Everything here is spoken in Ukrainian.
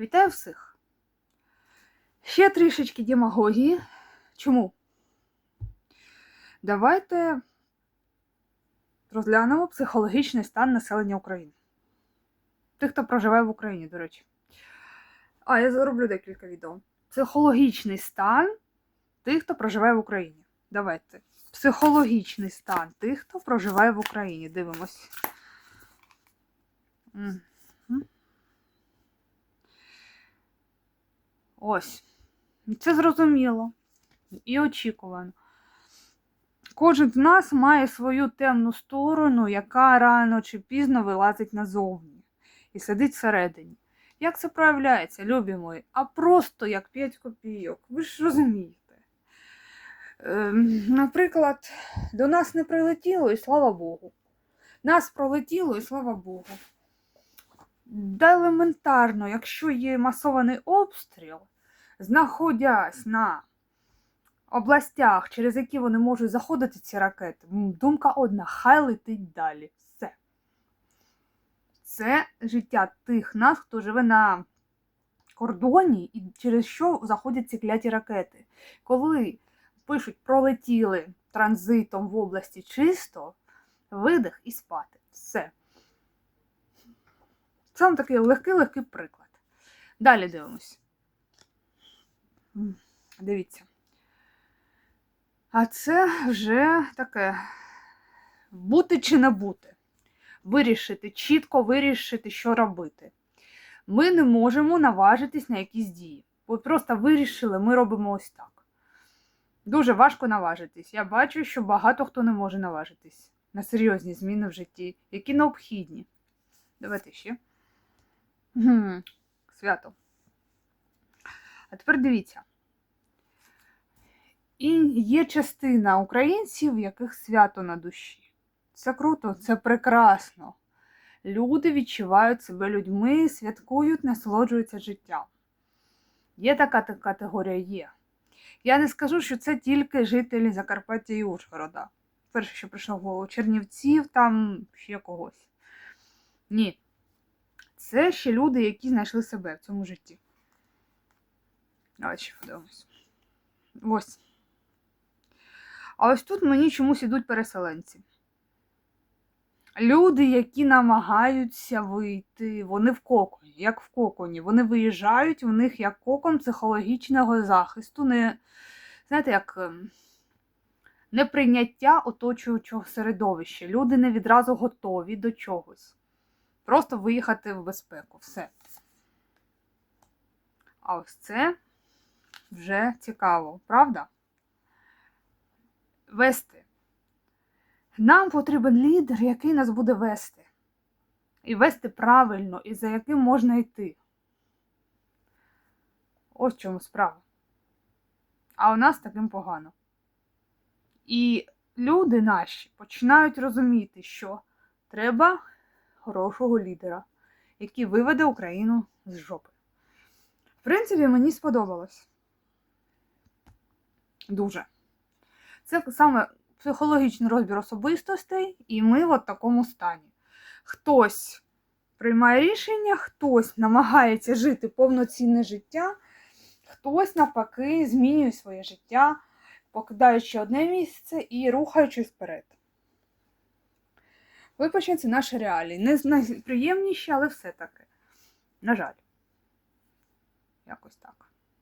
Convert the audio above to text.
Вітаю всіх! Ще трішечки демагогії. Чому? Давайте розглянемо психологічний стан населення України. Тих, хто проживає в Україні, до речі. А, я зроблю декілька відео. Психологічний стан тих, хто проживає в Україні. Давайте. Психологічний стан тих, хто проживає в Україні. Дивимось. Ось. Це зрозуміло і очікувано. Кожен з нас має свою темну сторону, яка рано чи пізно вилазить назовні і сидить всередині. Як це проявляється, любі мої? А просто як 5 копійок. Ви ж розумієте. Ем, наприклад, до нас не прилетіло, і слава Богу. Нас пролетіло, і слава Богу. Да елементарно, якщо є масований обстріл, знаходясь на областях, через які вони можуть заходити ці ракети, думка одна, хай летить далі. Все. Це життя тих нас, хто живе на кордоні і через що заходять ці кляті ракети. Коли пишуть пролетіли транзитом в області чисто, видих і спати. Все. Це вам такий легкий-легкий приклад. Далі дивимось. Дивіться. А це вже таке бути чи не бути. Вирішити, чітко вирішити, що робити. Ми не можемо наважитись на якісь дії. От просто вирішили, ми робимо ось так. Дуже важко наважитись. Я бачу, що багато хто не може наважитись на серйозні зміни в житті, які необхідні. Давайте ще. Свято. А тепер дивіться. І є частина українців, яких свято на душі. Це круто, це прекрасно. Люди відчувають себе людьми, святкують, насолоджуються життям. Є така категорія є. Я не скажу, що це тільки жителі Закарпаття і Ужгорода. Перше, що прийшло в голову, Чернівців, там ще когось. Ні. Це ще люди, які знайшли себе в цьому житті. Давайте ще подивимось. Ось. А ось тут мені чомусь ідуть переселенці. Люди, які намагаються вийти, вони в коконі, як в коконі. Вони виїжджають, у них як кокон психологічного захисту, не, знаєте, як ем, неприйняття оточуючого середовища. Люди не відразу готові до чогось. Просто виїхати в безпеку. Все. А ось це вже цікаво, правда? Вести. Нам потрібен лідер, який нас буде вести. І вести правильно, і за яким можна йти. Ось в чому справа. А у нас таким погано. І люди наші починають розуміти, що треба хорошого лідера, який виведе Україну з жопи. В принципі, мені сподобалось. Дуже. Це саме психологічний розбір особистостей, і ми в такому стані. Хтось приймає рішення, хтось намагається жити повноцінне життя, хтось, навпаки, змінює своє життя, покидаючи одне місце і рухаючись вперед. Це наші реалії. Не найприємніші, але все-таки. На жаль. Якось так.